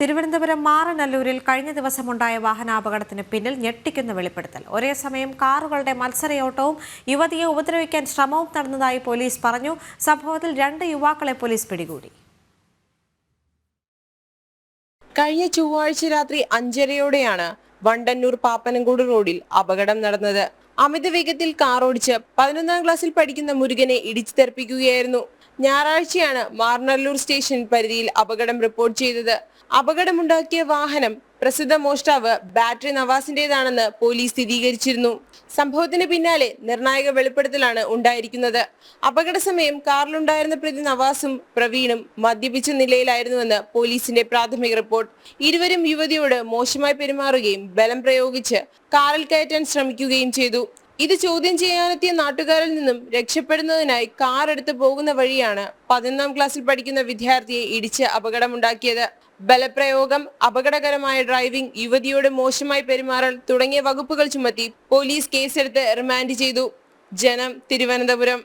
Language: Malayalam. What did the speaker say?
തിരുവനന്തപുരം മാറനല്ലൂരിൽ കഴിഞ്ഞ ദിവസമുണ്ടായ വാഹനാപകടത്തിന് പിന്നിൽ ഞെട്ടിക്കുന്ന വെളിപ്പെടുത്തൽ. ഒരേ സമയം കാറുകളുടെ മത്സരയോട്ടവും യുവതിയെ ഉപദ്രവിക്കാൻ ശ്രമവും നടന്നതായി പോലീസ് പറഞ്ഞു. സംഭവത്തിൽ രണ്ട് യുവാക്കളെ പോലീസ് പിടികൂടി. കഴിഞ്ഞ ചൊവ്വാഴ്ച രാത്രി അഞ്ചരയോടെയാണ് വണ്ടന്നൂർ പാപ്പനംകൂട് റോഡിൽ അപകടം നടന്നത്. അമിത വേഗത്തിൽ കാർ ഓടിച്ച് പതിനൊന്നാം ക്ലാസ്സിൽ പഠിക്കുന്ന മുരുകനെ ഇടിച്ചു തെറിപ്പിക്കുകയായിരുന്നു ഞായറാഴ്ചയാണ് മാർനല്ലൂർ സ്റ്റേഷൻ പരിധിയിൽ അപകടം റിപ്പോർട്ട് ചെയ്തത്. അപകടമുണ്ടാക്കിയ വാഹനം പ്രസിദ്ധ മോഷ്ടാവ് ബാറ്ററി നവാസിന്റേതാണെന്ന് പോലീസ് സ്ഥിരീകരിച്ചിരുന്നു. സംഭവത്തിന് പിന്നാലെ നിർണായക വെളിപ്പെടുത്തലാണ് ഉണ്ടായിരിക്കുന്നത്. അപകട സമയം കാറിലുണ്ടായിരുന്ന പ്രതി നവാസും പ്രവീണും മദ്യപിച്ച നിലയിലായിരുന്നുവെന്ന് പോലീസിന്റെ പ്രാഥമിക റിപ്പോർട്ട്. ഇരുവരും യുവതിയോട് മോശമായി പെരുമാറുകയും ബലം പ്രയോഗിച്ച് കാറിൽ കയറ്റാൻ ശ്രമിക്കുകയും ചെയ്തു. ഇത് ചോദ്യം ചെയ്യാനെത്തിയ നാട്ടുകാരിൽ നിന്നും രക്ഷപ്പെടുന്നതിനായി കാർ എടുത്ത് പോകുന്ന വഴിയാണ് പതിനൊന്നാം ക്ലാസ്സിൽ പഠിക്കുന്ന വിദ്യാർത്ഥിയെ ഇടിച്ച് അപകടമുണ്ടാക്കിയത്. ബലപ്രയോഗം അപകടകരമായ ഡ്രൈവിംഗ് യുവതിയോട് മോശമായി പെരുമാറൽ തുടങ്ങിയ വകുപ്പുകൾ ചുമത്തി പോലീസ് കേസെടുത്ത് റിമാൻഡ് ചെയ്തു. ജനം തിരുവനന്തപുരം.